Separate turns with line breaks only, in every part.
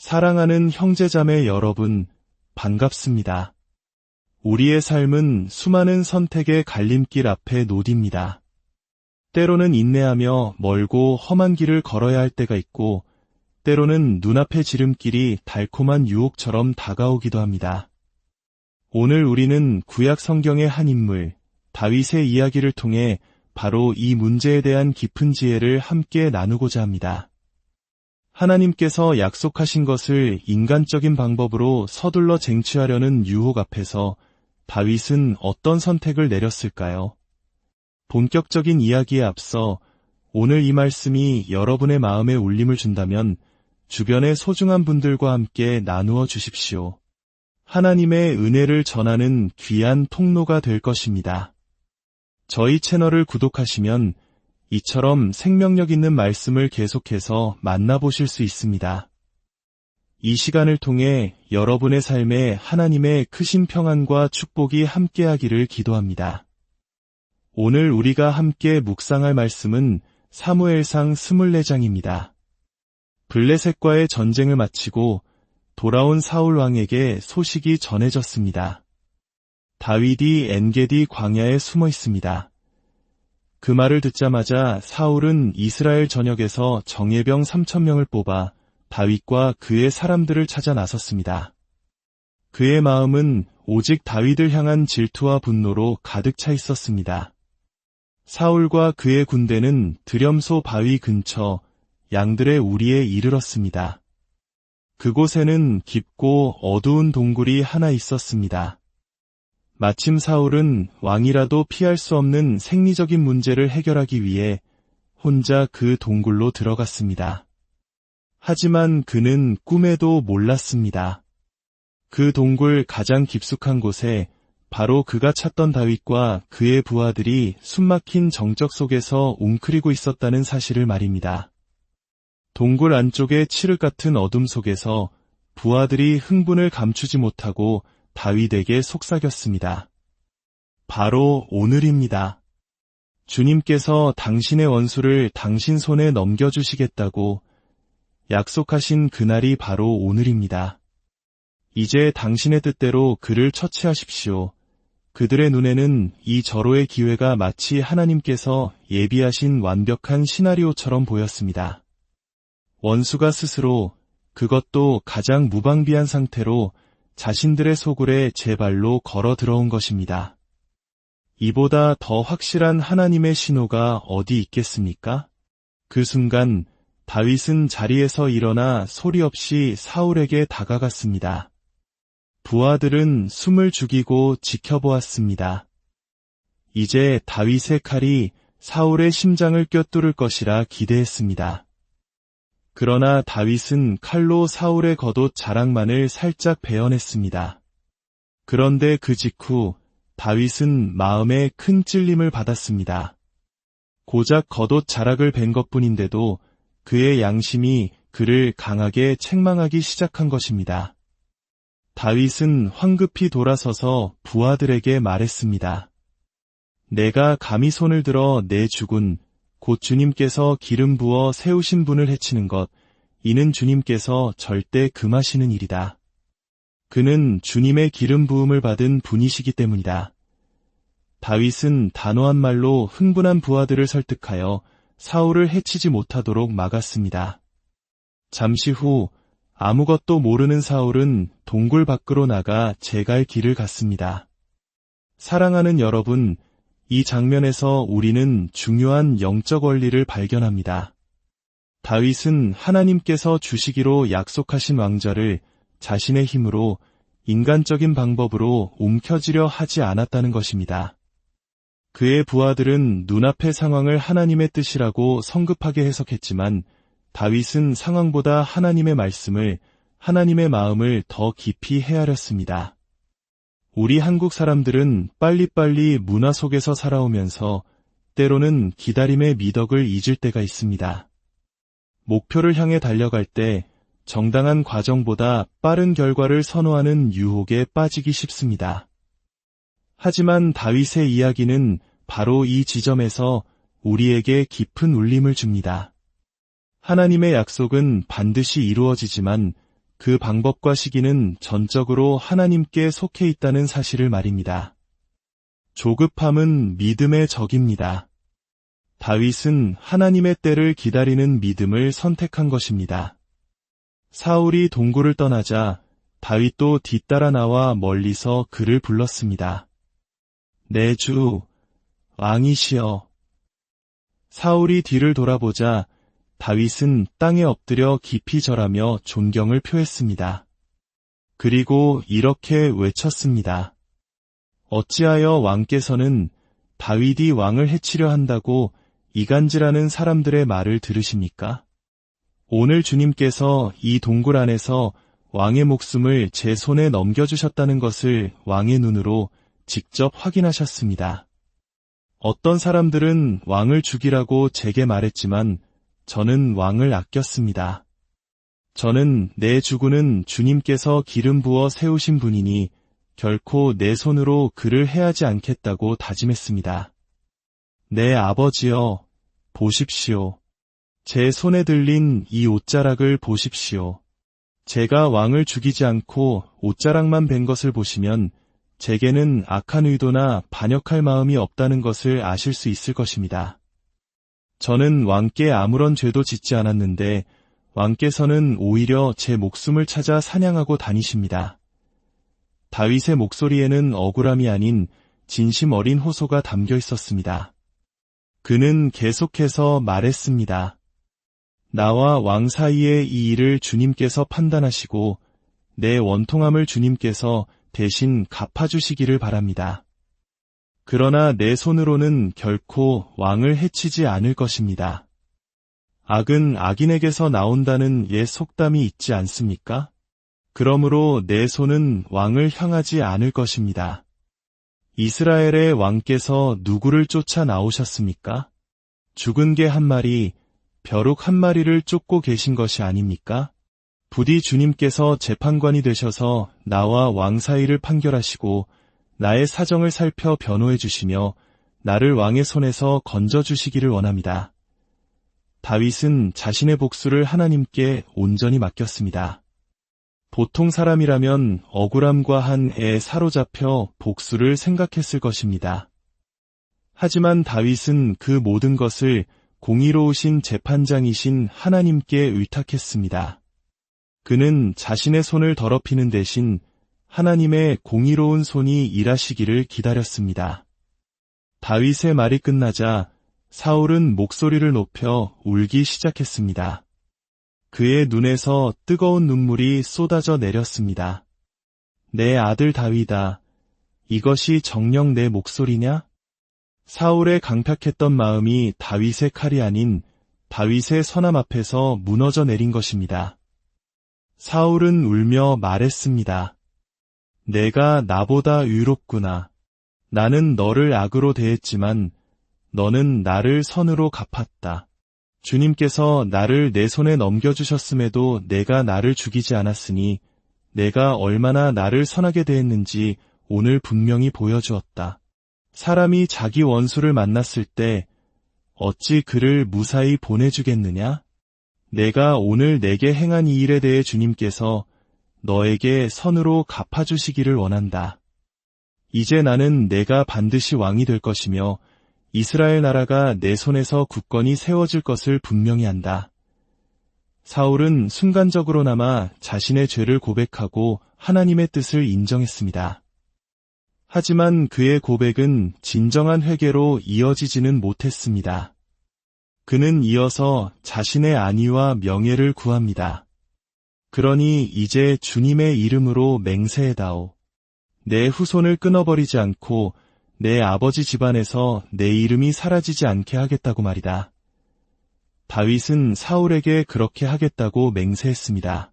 사랑하는 형제자매 여러분, 반갑습니다. 우리의 삶은 수많은 선택의 갈림길 앞에 노딥니다. 때로는 인내하며 멀고 험한 길을 걸어야 할 때가 있고, 때로는 눈앞의 지름길이 달콤한 유혹처럼 다가오기도 합니다. 오늘 우리는 구약 성경의 한 인물, 다윗의 이야기를 통해 바로 이 문제에 대한 깊은 지혜를 함께 나누고자 합니다. 하나님께서 약속하신 것을 인간적인 방법으로 서둘러 쟁취하려는 유혹 앞에서 다윗은 어떤 선택을 내렸을까요? 본격적인 이야기에 앞서 오늘 이 말씀이 여러분의 마음에 울림을 준다면 주변의 소중한 분들과 함께 나누어 주십시오. 하나님의 은혜를 전하는 귀한 통로가 될 것입니다. 저희 채널을 구독하시면 이처럼 생명력 있는 말씀을 계속해서 만나보실 수 있습니다. 이 시간을 통해 여러분의 삶에 하나님의 크신 평안과 축복이 함께하기를 기도합니다. 오늘 우리가 함께 묵상할 말씀은 사무엘상 24장입니다. 블레셋과의 전쟁을 마치고 돌아온 사울 왕에게 소식이 전해졌습니다. 다윗이 엔게디 광야에 숨어 있습니다. 그 말을 듣자마자 사울은 이스라엘 전역에서 정예병 3천명을 뽑아 다윗과 그의 사람들을 찾아 나섰습니다. 그의 마음은 오직 다윗을 향한 질투와 분노로 가득 차 있었습니다. 사울과 그의 군대는 드렴소 바위 근처 양들의 우리에 이르렀습니다. 그곳에는 깊고 어두운 동굴이 하나 있었습니다. 마침 사울은 왕이라도 피할 수 없는 생리적인 문제를 해결하기 위해 혼자 그 동굴로 들어갔습니다. 하지만 그는 꿈에도 몰랐습니다. 그 동굴 가장 깊숙한 곳에 바로 그가 찾던 다윗과 그의 부하들이 숨막힌 정적 속에서 웅크리고 있었다는 사실을 말입니다. 동굴 안쪽의 칠흑 같은 어둠 속에서 부하들이 흥분을 감추지 못하고 다윗에게 속삭였습니다. 바로 오늘입니다. 주님께서 당신의 원수를 당신 손에 넘겨주시겠다고 약속하신 그날이 바로 오늘입니다. 이제 당신의 뜻대로 그를 처치하십시오. 그들의 눈에는 이 절호의 기회가 마치 하나님께서 예비하신 완벽한 시나리오처럼 보였습니다. 원수가 스스로 그것도 가장 무방비한 상태로 자신들의 소굴에 제 발로 걸어 들어온 것입니다. 이보다 더 확실한 하나님의 신호가 어디 있겠습니까? 그 순간 다윗은 자리에서 일어나 소리 없이 사울에게 다가갔습니다. 부하들은 숨을 죽이고 지켜보았습니다. 이제 다윗의 칼이 사울의 심장을 꿰뚫을 것이라 기대했습니다. 그러나 다윗은 칼로 사울의 겉옷 자락만을 살짝 베어냈습니다. 그런데 그 직후 다윗은 마음에 큰 찔림을 받았습니다. 고작 겉옷 자락을 벤 것뿐인데도 그의 양심이 그를 강하게 책망하기 시작한 것입니다. 다윗은 황급히 돌아서서 부하들에게 말했습니다. 내가 감히 손을 들어 내 죽은 곧 주님께서 기름 부어 세우신 분을 해치는 것, 이는 주님께서 절대 금하시는 일이다. 그는 주님의 기름 부음을 받은 분이시기 때문이다. 다윗은 단호한 말로 흥분한 부하들을 설득하여 사울을 해치지 못하도록 막았습니다. 잠시 후 아무것도 모르는 사울은 동굴 밖으로 나가 제갈 길을 갔습니다. 사랑하는 여러분, 이 장면에서 우리는 중요한 영적 원리를 발견합니다. 다윗은 하나님께서 주시기로 약속하신 왕자를 자신의 힘으로 인간적인 방법으로 움켜쥐려 하지 않았다는 것입니다. 그의 부하들은 눈앞의 상황을 하나님의 뜻이라고 성급하게 해석했지만 다윗은 상황보다 하나님의 말씀을 하나님의 마음을 더 깊이 헤아렸습니다. 우리 한국 사람들은 빨리빨리 문화 속에서 살아오면서 때로는 기다림의 미덕을 잊을 때가 있습니다. 목표를 향해 달려갈 때 정당한 과정보다 빠른 결과를 선호하는 유혹에 빠지기 쉽습니다. 하지만 다윗의 이야기는 바로 이 지점에서 우리에게 깊은 울림을 줍니다. 하나님의 약속은 반드시 이루어지지만 그 방법과 시기는 전적으로 하나님께 속해 있다는 사실을 말입니다. 조급함은 믿음의 적입니다. 다윗은 하나님의 때를 기다리는 믿음을 선택한 것입니다. 사울이 동굴을 떠나자 다윗도 뒤따라 나와 멀리서 그를 불렀습니다. 내 주, 왕이시여. 사울이 뒤를 돌아보자 다윗은 땅에 엎드려 깊이 절하며 존경을 표했습니다. 그리고 이렇게 외쳤습니다. 어찌하여 왕께서는 다윗이 왕을 해치려 한다고 이간질하는 사람들의 말을 들으십니까? 오늘 주님께서 이 동굴 안에서 왕의 목숨을 제 손에 넘겨주셨다는 것을 왕의 눈으로 직접 확인하셨습니다. 어떤 사람들은 왕을 죽이라고 제게 말했지만 저는 왕을 아꼈습니다. 저는 내 주군은 주님께서 기름 부어 세우신 분이니 결코 내 손으로 그를 해하지 않겠다고 다짐했습니다. 내 아버지여, 보십시오. 제 손에 들린 이 옷자락을 보십시오. 제가 왕을 죽이지 않고 옷자락만 벤 것을 보시면 제게는 악한 의도나 반역할 마음이 없다는 것을 아실 수 있을 것입니다. 저는 왕께 아무런 죄도 짓지 않았는데 왕께서는 오히려 제 목숨을 찾아 사냥하고 다니십니다. 다윗의 목소리에는 억울함이 아닌 진심 어린 호소가 담겨 있었습니다. 그는 계속해서 말했습니다. 나와 왕 사이의 이 일을 주님께서 판단하시고 내 원통함을 주님께서 대신 갚아주시기를 바랍니다. 그러나 내 손으로는 결코 왕을 해치지 않을 것입니다. 악은 악인에게서 나온다는 옛 속담이 있지 않습니까? 그러므로 내 손은 왕을 향하지 않을 것입니다. 이스라엘의 왕께서 누구를 쫓아 나오셨습니까? 죽은 개 한 마리, 벼룩 한 마리를 쫓고 계신 것이 아닙니까? 부디 주님께서 재판관이 되셔서 나와 왕 사이를 판결하시고 나의 사정을 살펴 변호해 주시며 나를 왕의 손에서 건져 주시기를 원합니다. 다윗은 자신의 복수를 하나님께 온전히 맡겼습니다. 보통 사람이라면 억울함과 한 애에 사로잡혀 복수를 생각했을 것입니다. 하지만 다윗은 그 모든 것을 공의로우신 재판장이신 하나님께 의탁했습니다. 그는 자신의 손을 더럽히는 대신 하나님의 공의로운 손이 일하시기를 기다렸습니다. 다윗의 말이 끝나자 사울은 목소리를 높여 울기 시작했습니다. 그의 눈에서 뜨거운 눈물이 쏟아져 내렸습니다. 내 아들 다윗아, 이것이 정녕 내 목소리냐? 사울의 강팍했던 마음이 다윗의 칼이 아닌 다윗의 선함 앞에서 무너져 내린 것입니다. 사울은 울며 말했습니다. 내가 나보다 의롭구나. 나는 너를 악으로 대했지만 너는 나를 선으로 갚았다. 주님께서 나를 내 손에 넘겨주셨음에도 내가 나를 죽이지 않았으니 내가 얼마나 나를 선하게 대했는지 오늘 분명히 보여주었다. 사람이 자기 원수를 만났을 때 어찌 그를 무사히 보내주겠느냐? 내가 오늘 내게 행한 이 일에 대해 주님께서 너에게 선으로 갚아주시기를 원한다. 이제 나는 내가 반드시 왕이 될 것이며 이스라엘 나라가 내 손에서 굳건히 세워질 것을 분명히 한다. 사울은 순간적으로나마 자신의 죄를 고백하고 하나님의 뜻을 인정했습니다. 하지만 그의 고백은 진정한 회개로 이어지지는 못했습니다. 그는 이어서 자신의 안위와 명예를 구합니다. 그러니 이제 주님의 이름으로 맹세해다오. 내 후손을 끊어버리지 않고 내 아버지 집안에서 내 이름이 사라지지 않게 하겠다고 말이다. 다윗은 사울에게 그렇게 하겠다고 맹세했습니다.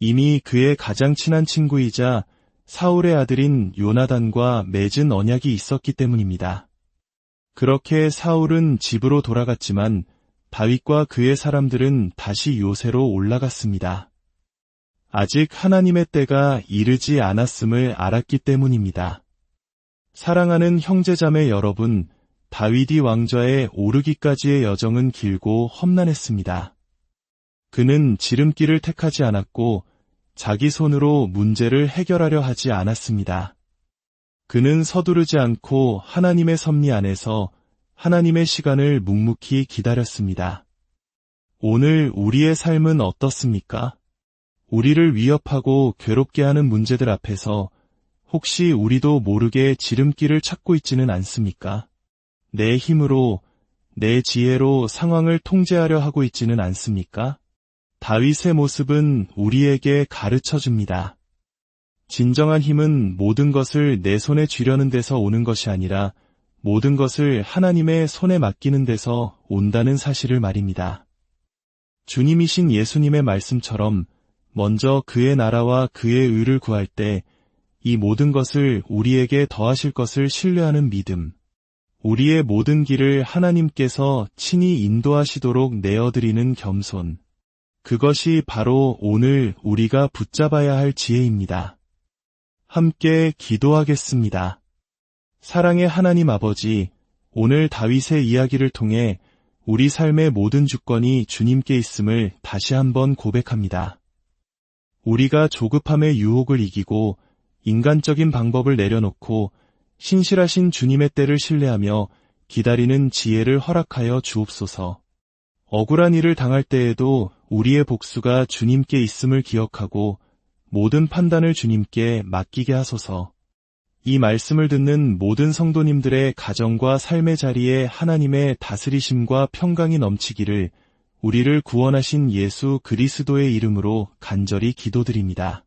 이미 그의 가장 친한 친구이자 사울의 아들인 요나단과 맺은 언약이 있었기 때문입니다. 그렇게 사울은 집으로 돌아갔지만 다윗과 그의 사람들은 다시 요새로 올라갔습니다. 아직 하나님의 때가 이르지 않았음을 알았기 때문입니다. 사랑하는 형제자매 여러분, 다윗이 왕좌에 오르기까지의 여정은 길고 험난했습니다. 그는 지름길을 택하지 않았고 자기 손으로 문제를 해결하려 하지 않았습니다. 그는 서두르지 않고 하나님의 섭리 안에서 하나님의 시간을 묵묵히 기다렸습니다. 오늘 우리의 삶은 어떻습니까? 우리를 위협하고 괴롭게 하는 문제들 앞에서 혹시 우리도 모르게 지름길을 찾고 있지는 않습니까? 내 힘으로, 내 지혜로 상황을 통제하려 하고 있지는 않습니까? 다윗의 모습은 우리에게 가르쳐 줍니다. 진정한 힘은 모든 것을 내 손에 쥐려는 데서 오는 것이 아니라 모든 것을 하나님의 손에 맡기는 데서 온다는 사실을 말입니다. 주님이신 예수님의 말씀처럼 먼저 그의 나라와 그의 의를 구할 때 이 모든 것을 우리에게 더하실 것을 신뢰하는 믿음, 우리의 모든 길을 하나님께서 친히 인도하시도록 내어드리는 겸손, 그것이 바로 오늘 우리가 붙잡아야 할 지혜입니다. 함께 기도하겠습니다. 사랑의 하나님 아버지, 오늘 다윗의 이야기를 통해 우리 삶의 모든 주권이 주님께 있음을 다시 한번 고백합니다. 우리가 조급함의 유혹을 이기고 인간적인 방법을 내려놓고 신실하신 주님의 때를 신뢰하며 기다리는 지혜를 허락하여 주옵소서. 억울한 일을 당할 때에도 우리의 복수가 주님께 있음을 기억하고 모든 판단을 주님께 맡기게 하소서. 이 말씀을 듣는 모든 성도님들의 가정과 삶의 자리에 하나님의 다스리심과 평강이 넘치기를 우리를 구원하신 예수 그리스도의 이름으로 간절히 기도드립니다.